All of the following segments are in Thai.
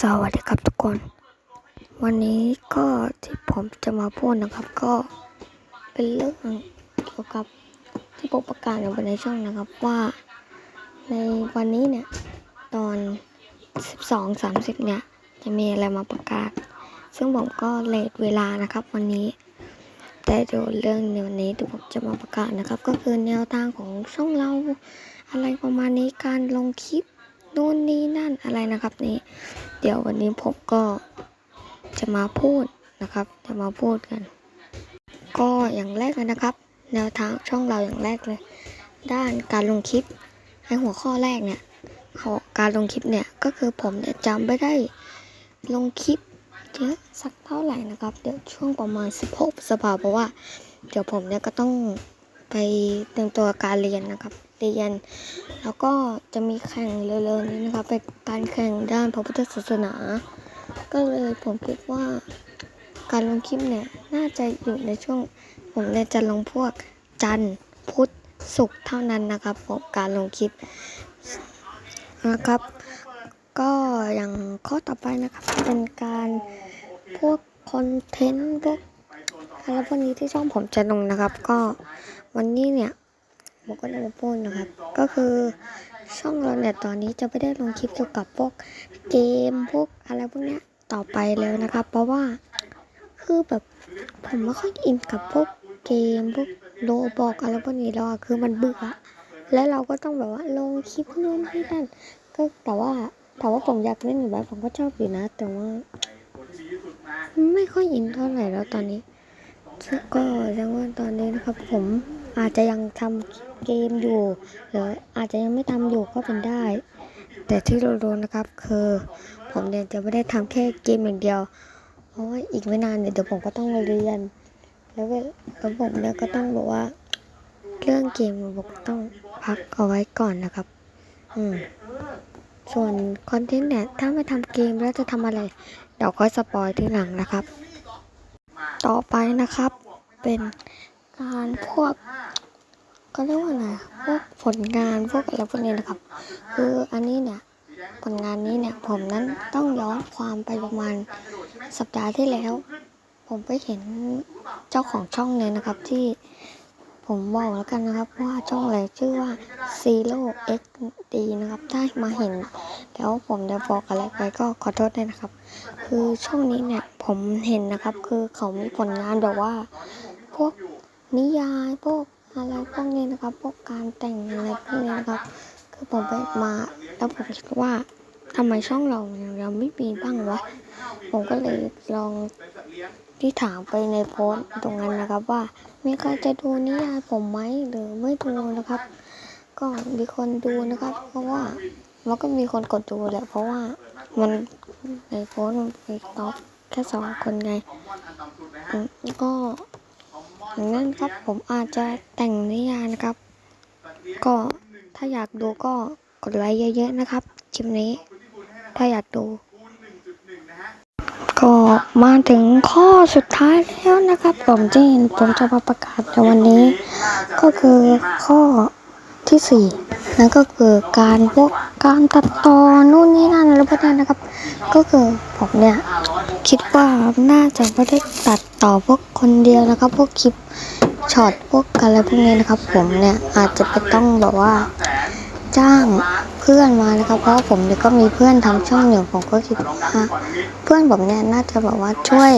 สวัสดีครับทุกคน วันนี้ก็ที่ผมจะมาพูดนะครับก็เป็นเรื่องเกี่ยวกับที่ผมประกาศอาไว้ในช่องนะครับว่าในวันนี้เนี่ย ตอน 12 30 เนี่ย จะมีอะไรมาประกาศ ซึ่งผมก็เลทเวลานะครับวันนี้ แต่เดี๋ยวเรื่องในวันนี้ที่ผมจะมาประกาศนะครับ ก็คือแนวทางของช่องเราอะไรประมาณนี้การลงคลิป นู่นนี่นั่นอะไรนะครับนี่เดี๋ยววันนี้ผมก็จะมาพูดนะครับ จะมาพูดกัน ก็อย่างแรกเลยนะครับ แนวทางช่องเราอย่างแรกเลย ด้านการลงคลิปในหัวข้อแรกเนี่ยขอการลงคลิปเนี่ยก็คือผมเนี่ยจำไม่ได้ลงคลิปเยอะสักเท่าไหร่นะครับ เดี๋ยวช่วงประมาณ16พฤษภาเพราะว่า เดี๋ยวผมเนี่ยก็ต้องไปเตรียมตัวการเรียนนะครับ เรียน แล้วก็จะมีแข่งเร็วๆนี้นะครับเป็นการแข่งด้านพระพุทธศาสนา ก็เลยผมคิดว่า การลงคลิปเนี่ยน่าจะอยู่ในช่วง ผมเนี่ยจะลงพวกจันทร์พุธศุกร์เท่านั้นนะครับผมการลงคลิปนะครับ ก็อย่างข้อต่อไปนะครับเป็นการพวกคอนเทนต์พวกอะไรพวกนี้ที่ช่องผมจะลงนะครับ ก็วันนี้เนี่ย มก็จะมาพูดนะครับ ก็คือช่องเราเนี่ยตอนนี้จะไม่ได้ลงคลิปเกี่ยวกับพวกเกมพวกอะไรพวกเนี้ยต่อไปแล้วนะครับ เพราะว่าคือแบบผมไม่ค่อยอินกับพวกเกมพวกโลบอกอะไรพวกนี้แล้วอะคือมันเบื่อแล้วเราก็ต้องแบบว่าลงคลิปนู่นนี่นั่นก็แต่ว่าแต่ว่าผมอยากเล่นอยู่แบบผมก็ชอบอยู่นะ แต่ว่า ไม่ค่อยอินเท่าไหร่แล้วตอนนี้ ก็แสดงว่าตอนนี้นะครับ ผมอาจจะยังทำ เกมอยู่หรืออาจจะยังไม่ทำอยู่ก็เป็นได้ แต่ที่เรารู้นะครับ คือ ผมเนี่ยจะไม่ได้ทำแค่เกมอย่างเดียว เพราะว่าอีกไม่นานเนี่ยเดี๋ยวผมก็ต้องเรียน แล้วก็แล้วผมเนี่ยก็ต้องบอกว่า เรื่องเกมผมก็ต้องพักเอาไว้ก่อนนะครับ อืมส่วนคอนเทนต์เนี่ยถ้าไม่ทำเกมแล้วจะทำอะไร เดี๋ยวค่อยสปอยทีหลังนะครับ ต่อไปนะครับ เป็นการพวก ก็เรียกว่าอะไรพวกผลงานพวกอะไรพวกนี้นะครับ คืออันนี้เนี่ยผลงานนี้เนี่ยผมนั้นต้องย้อนความไปประมาณสัปดาห์ที่แล้ว ผมไปเห็นเจ้าของช่องเลยนะครับที่ผมบอกแล้วกันนะครับว่าช่องอะไรชื่อว่า Zero XD นะครับถ้ามาเห็น แล้วผมจะบอกอะไรไปก็ขอโทษด้วยนะครับ คือช่องนี้เนี่ยผมเห็นนะครับ คือเขามีผลงานแบบว่า พวกนิยายพวก อะไรพวกนี้นะครับ พวกการแต่งอะไรพวกนี้นะครับ คือผมไปมา แล้วผมคิดว่าทำไมช่องเราเนี่ยเราไม่มีบ้างวะ ผมก็เลยลองที่ถามไปในโพสต์ตรงนั้นนะครับว่า มีใครจะดูนิยายผมไหมหรือไม่ดูนะครับ ก็มีคนดูนะครับ เพราะว่ามันก็มีคนกดดูแหละเพราะว่ามันในโพสต์มันไปท็อปแค่สองคนไงก็ ดังนั้นครับผมอาจจะแต่งนิยายนะครับ ก็ถ้าอยากดูก็กดไลค์เยอะๆนะครับคลิปนี้ ถ้าอยากดู ก็มาถึงข้อสุดท้ายแล้วนะครับ ผมจีนผมจะมาประกาศในวันนี้ ก็คือข้อที่สี่ นั่นก็คือการพวกการตัดต่อนู่นนี่นั่นอะไรพวกนี้นนะครับ ก็คือผมเนี่ยคิดว่าน่าจะไม่ได้ตัดต่อพวกคนเดียวนะครับ พวกคลิปช็อตพวกอะไรพวกนี้นะครับ ผมเนี่ยอาจจะไปต้องแบบว่า จ้างเพื่อนมานะครับ เพราะผมเนี่ยก็มีเพื่อนทำช่องอยู่ผมก็คิดว่าเพื่อนผมเนี่ยน่าจะแบบว่าช่วย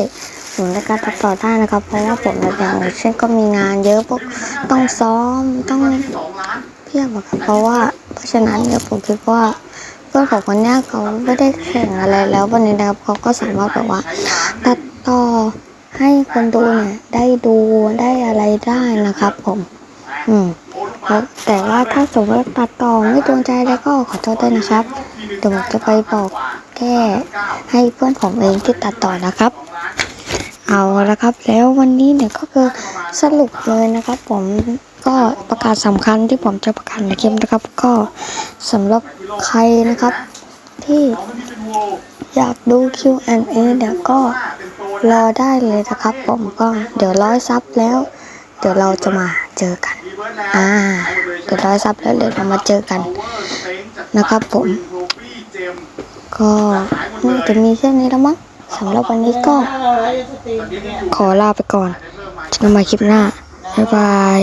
ผมในการตัดต่อได้นะครับ เพราะว่าผมเนี่ยอย่างเช่นก็มีงานเยอะพวกต้องซ้อมต้อง เพียบอะครับเพราะว่า เพราะฉะนั้นเนี่ยผมคิดว่าเพื่อนผมคนเนี้ยเขาไม่ได้แข่งอะไรแล้ววันนี้นะครับเขาก็สามารถแบบว่าตัดต่อให้คนดูเนี่ยได้ดูได้อะไรได้นะครับ ผม อืมครับแต่ว่าถ้าสมมติตัดต่อไม่โดนใจแล้วก็ขอโทษด้วยนะครับเดี๋ยวผมจะไปบอกแก้ให้เพื่อนผมเองที่ตัดต่อนะครับ เอาละครับ แล้ววันนี้เนี่ยก็คือสรุปเลยนะครับ ผม ก็ประกาศสำคัญที่ผมจะประกาศในคลิปนะครับ ก็สำหรับใครนะครับ ที่อยากดู Q&A เดี๋ยวก็รอได้เลยนะครับ ผมก็เดี๋ยวร้อยซับแล้ว เดี๋ยวเราจะมาเจอกัน อ่า เดี๋ยวร้อยซับแล้วเดี๋ยวเรามาเจอกันนะครับ ผม ก็น่จะมีแค่นี้แล้วมั้งสำหรับวันนี้ก็ขอลาไปก่อนจอกันใหม่คลิปหน้า บ๊ายบาย